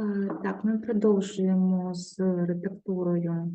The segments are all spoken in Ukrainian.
Е, Так, ми продовжуємо з редактурою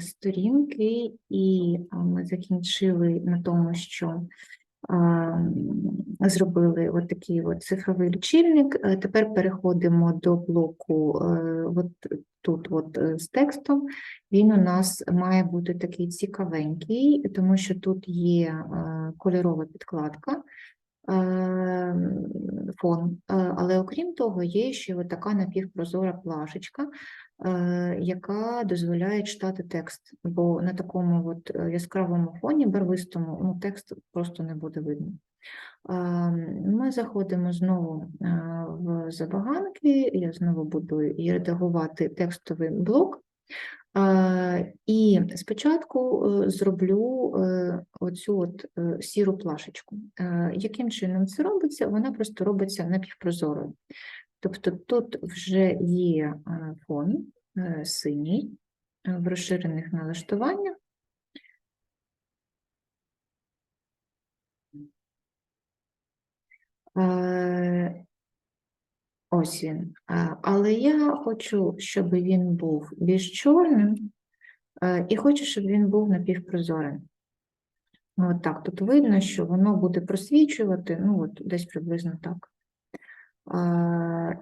сторінки, і ми закінчили на тому, що зробили от такий от цифровий лічильник. Е, Тепер переходимо до блоку е, от тут от з текстом. Він у нас має бути такий цікавенький, тому що тут є кольорова підкладка фон. Е, Але окрім того, є ще така напівпрозора плашечка, е, яка дозволяє читати текст, бо на такому от е, яскравому фоні, барвистому, ну, текст просто не буде видно. Е, Ми заходимо знову е, в забаганки, я знову буду редагувати текстовий блок. Е, І спочатку е, зроблю е, оцю от сіру плашечку. Яким чином це робиться? Вона просто робиться напівпрозорою. Тобто тут вже є фон синій в розширених налаштуваннях. Ось він. Але я хочу, щоб він був більш чорним, е, і хочу, щоб він був напівпрозорим. Ну, От так, тут видно, що воно буде просвічувати, ну, от десь приблизно так.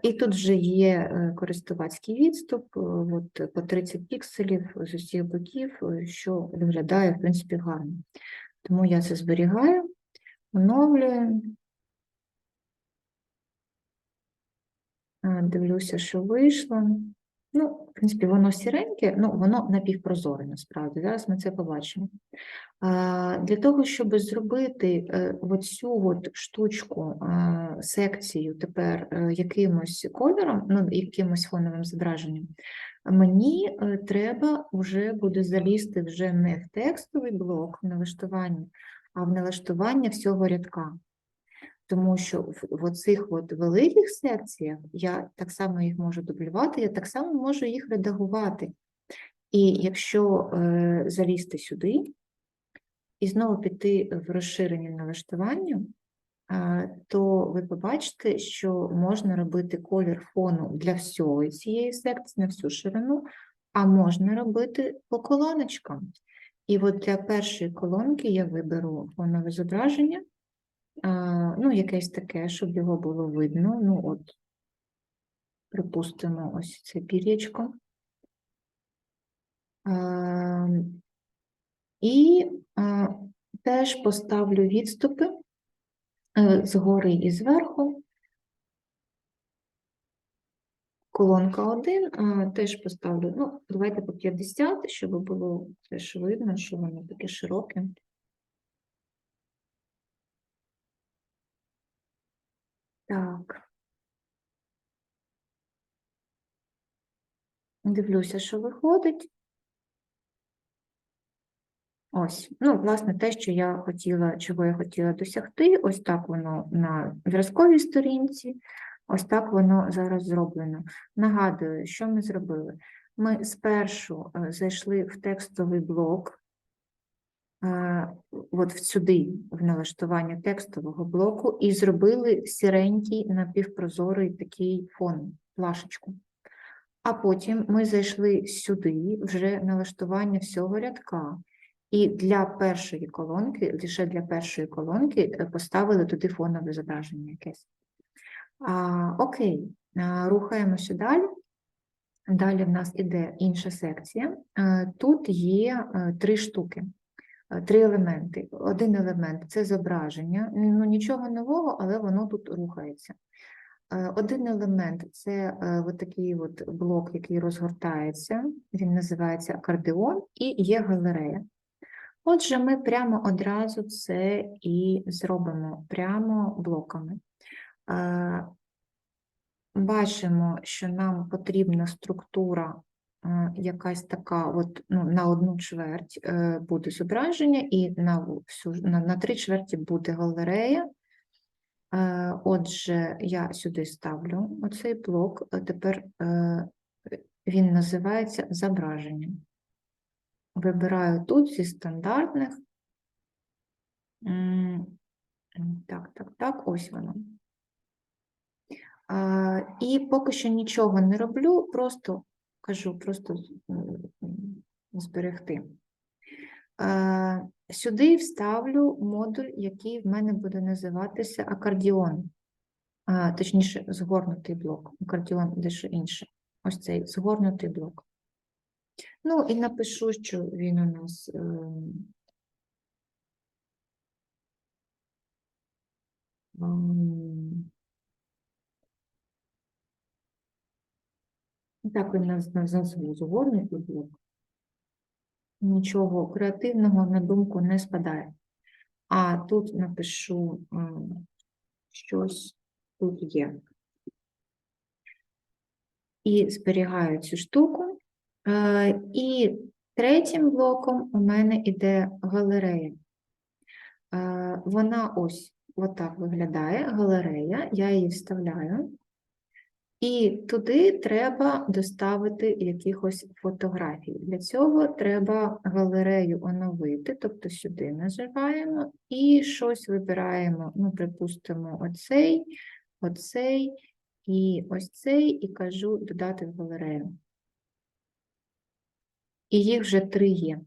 І тут вже є е, користувацький відступ, е, от по 30 пікселів з усіх боків, що виглядає, в принципі, гарно. Тому я це зберігаю, оновлюю. Е, Дивлюся, що вийшло. Ну, в принципі, воно сіреньке, ну, воно напівпрозоре насправді. Зараз ми це побачимо. Для того, щоб зробити е, оцю от штучку, е, секцію тепер е, якимось кольором, ну, якимось фоновим зображенням, мені е, треба вже буде залізти вже не в текстовий блок налаштування, а в налаштування всього рядка. Тому що в, оцих от великих секціях я так само їх можу дублювати, я так само можу їх редагувати. І якщо е, залізти сюди і знову піти в розширені налаштування, е, то ви побачите, що можна робити колір фону для всього цієї секції на всю ширину, а можна робити по колоночкам. І от для першої колонки я виберу фонове зображення ну, якесь таке, щоб його було видно. Ну, от, припустимо, ось це пір'ячко. І теж поставлю відступи е, згори і зверху. Колонка 1, теж поставлю, ну, давайте по 50, щоб було теж видно, що воно таке широке. Так. Дивлюся, що виходить. Ось, ну, власне, те, що я хотіла, чого я хотіла досягти, ось так воно на зразковій сторінці, ось так воно зараз зроблено. Нагадую, що ми зробили. Ми спершу е, зайшли в текстовий блок, от сюди, в налаштування текстового блоку, і зробили сіренький напівпрозорий такий фон, плашечку. А потім ми зайшли сюди, вже налаштування всього рядка. І для першої колонки, лише для першої колонки, е, поставили туди фонове зображення якесь. А, окей, а, рухаємося далі. Далі в нас іде інша секція. Е, Тут є е, три штуки, три елементи. Один елемент це зображення, ну нічого нового, але воно тут рухається. Е, Один елемент це е, от такий от блок, який розгортається, він називається акордеон, і є галерея. Отже, ми прямо одразу це і зробимо прямо блоками. Е, Бачимо, що нам потрібна структура е, якась така, от, ну, на одну чверть е, буде зображення, і на, всю, на, на три чверті буде галерея. Е, Отже, я сюди ставлю оцей блок, тепер е, він називається зображення. Вибираю тут зі стандартних. Так, так, так, ось воно. І поки що нічого не роблю, просто кажу, просто м, зберегти. Сюди вставлю модуль, який в мене буде називатися акордіон. Точніше, згорнутий блок. Акордіон дещо інше. Ось цей згорнутий блок. Ну, і напишу, що він у нас. Ем, Так, він нас назву згорнутий блок. Нічого креативного на думку не спадає. А тут напишу щось тут є. І зберігаю цю штуку. Е, І третім блоком у мене йде галерея. Е, Вона ось отак виглядає, галерея, я її вставляю. І туди треба доставити якихось фотографій. Для цього треба галерею оновити, тобто сюди наживаємо і щось вибираємо. Ну, припустимо, оцей, оцей і ось цей, і кажу додати в галерею. І їх вже три є.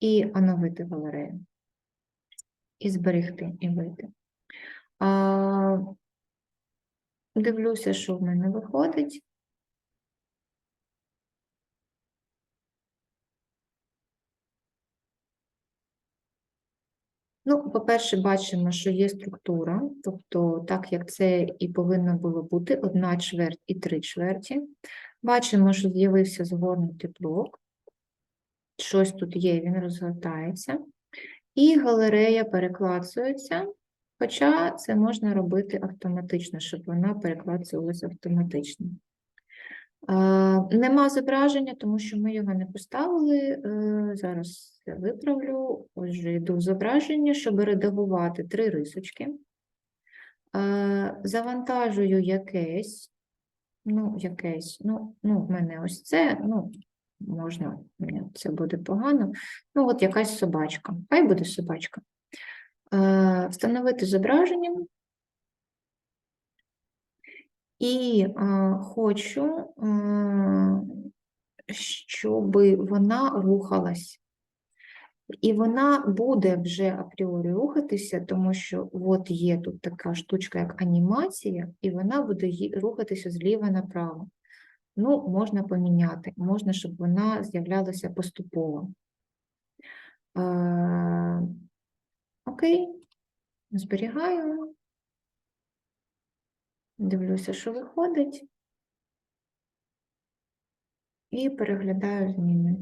І оновити галерею. І зберегти, і вийти. Дивлюся, що в мене виходить. Ну, по-перше, бачимо, що є структура, тобто, так як це і повинно було бути, одна чверть і три чверті. Бачимо, що з'явився згорнутий блок. Щось тут є, він розгортається. І галерея переклацується, хоча це можна робити автоматично, щоб вона переклацувалася автоматично. Нема зображення, тому що ми його не поставили. Е, Зараз я виправлю. Отже, йду в зображення, щоб редагувати три рисочки. Завантажую якесь. Ну, якесь. Ну, ну, в мене ось це. Ну, можна, це буде погано. Ну, от якась собачка. Хай буде собачка. Е, Встановити зображення. І е, хочу, е, щоб вона рухалась. І вона буде вже апріорі рухатися, тому що от є тут така штучка, як анімація, і вона буде рухатися зліва направо. Ну, можна поміняти, можна, щоб вона з'являлася поступово. Окей, зберігаю. Дивлюся, що виходить. І переглядаю зміни.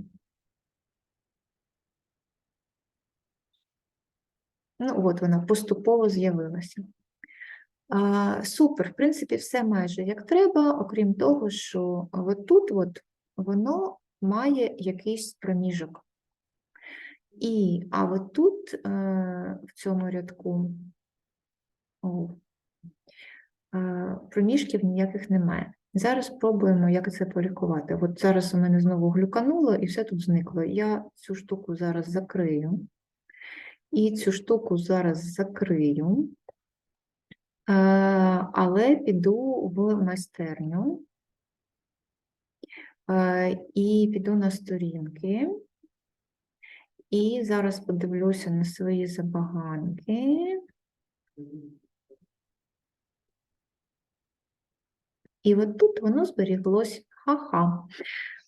Ну, от вона поступово з'явилася. А, супер, в принципі, все майже як треба, окрім того, що тут от воно має якийсь проміжок. І, а от тут, е, в цьому рядку, о, проміжків ніяких немає. Зараз спробуємо, як це полікувати. От зараз у мене знову глюкануло і все тут зникло. Я цю штуку зараз закрию. І цю штуку зараз закрию, е, але піду в майстерню е, і піду на сторінки. І зараз подивлюся на свої забаганки. І от тут воно зберіглось ха-ха.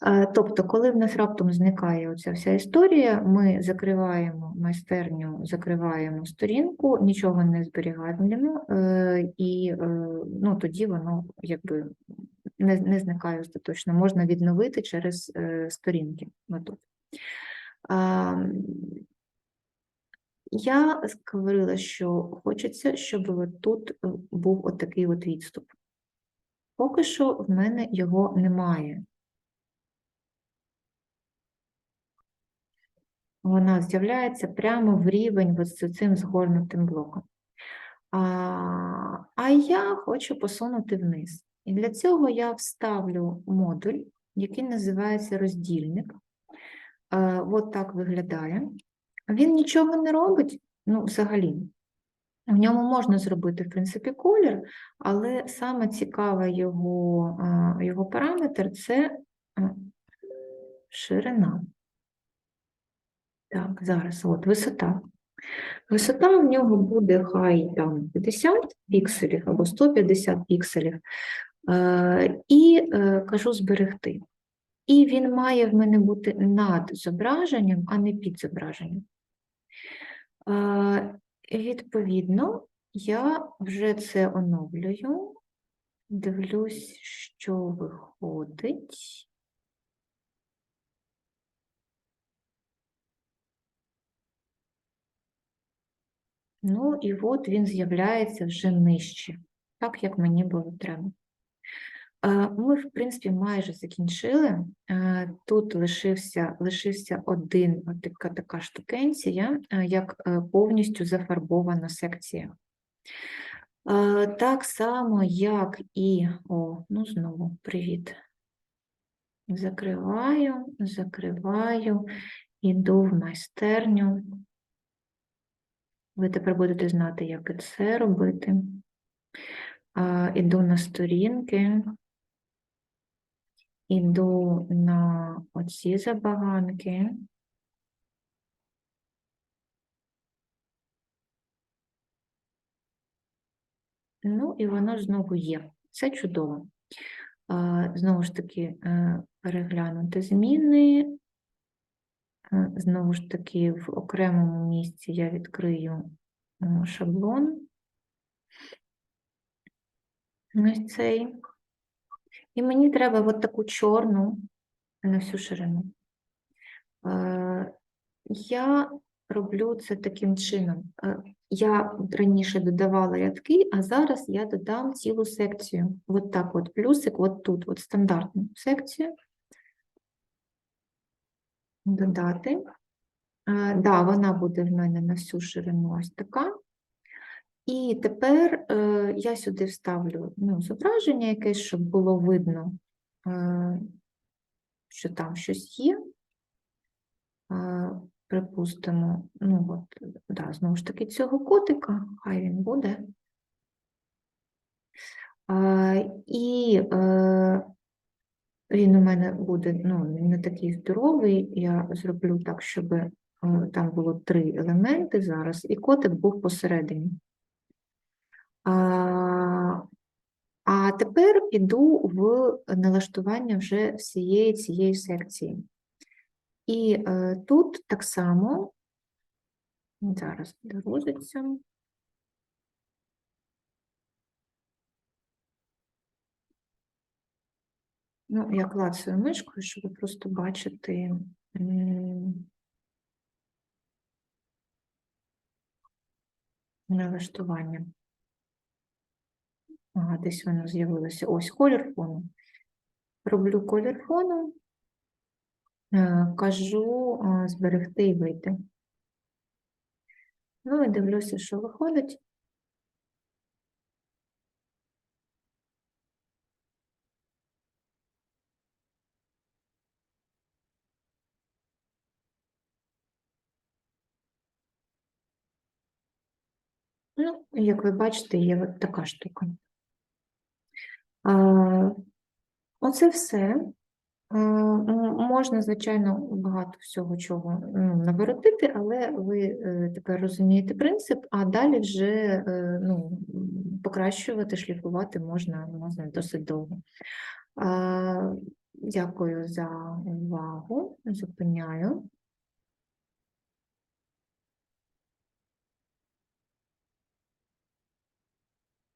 Е, Тобто, коли в нас раптом зникає оця вся історія, ми закриваємо майстерню, закриваємо сторінку, нічого не зберігаємо, е, і е, ну, тоді воно якби не, не зникає остаточно. Можна відновити через сторінки. Отут. Я говорила, що хочеться, щоб тут е, був отакий от відступ. Поки що в мене його немає. Вона з'являється прямо в рівень з цим згорнутим блоком. А, а я хочу посунути вниз. І для цього я вставлю модуль, який називається роздільник. От так виглядає. Він нічого не робить, ну, взагалі. В ньому можна зробити, в принципі, колір, але саме цікавий його, його параметр це ширина. Так, зараз от висота. Висота в нього буде хай там 50 пікселів або 150 пікселів. І е, кажу зберегти. І він має в мене бути над зображенням, а не під зображенням. Відповідно, я вже це оновлюю, дивлюсь, що виходить. Ну, і от він з'являється вже нижче, так як мені було треба. Ми, в принципі, майже закінчили. Е, Тут лишився, лишився один така, така штукенція, е, як е, повністю зафарбована секція. Так само, як і. О, ну знову привіт. Закриваю, закриваю, іду в майстерню. Ви тепер будете знати, як це робити. Іду на сторінки, іду на оці забаганки. Ну, і воно знову є. Це чудово. Знову ж таки, е, переглянути зміни. Е, Знову ж таки, в окремому місці я відкрию е, шаблон. Ось цей. І мені треба от таку чорну на всю ширину. Е, Я роблю це таким чином. Е, Я раніше додавала рядки, а зараз я додам цілу секцію. От так от, плюсик, от тут, от стандартну секцію. Додати. Е, Да, вона буде в мене на всю ширину ось така. І тепер е, я сюди вставлю ну, зображення якесь, щоб було видно, е, що там щось є. Е, припустимо, ну от, да, знову ж таки, цього котика, хай він буде. Е, і е, він у мене буде ну, не такий здоровий, я зроблю так, щоб е, там було три елементи зараз, і котик був посередині. А, тепер іду в налаштування вже всієї цієї секції. І е, тут так само, зараз дорожиться. Ну, я клацаю мишкою, щоб просто бачити. Налаштування. Ага, десь воно з'явилося. Ось колір фону. Роблю колір фону, е, кажу е, зберегти і вийти. Ну і дивлюся, що виходить. Ну, як ви бачите, є от така штука. Оце все. Можна, звичайно, багато всього чого ну, наворотити, але ви е, тепер розумієте принцип, а далі вже е, ну, покращувати, шліфувати можна, можна досить довго. Дякую за увагу. Зупиняю.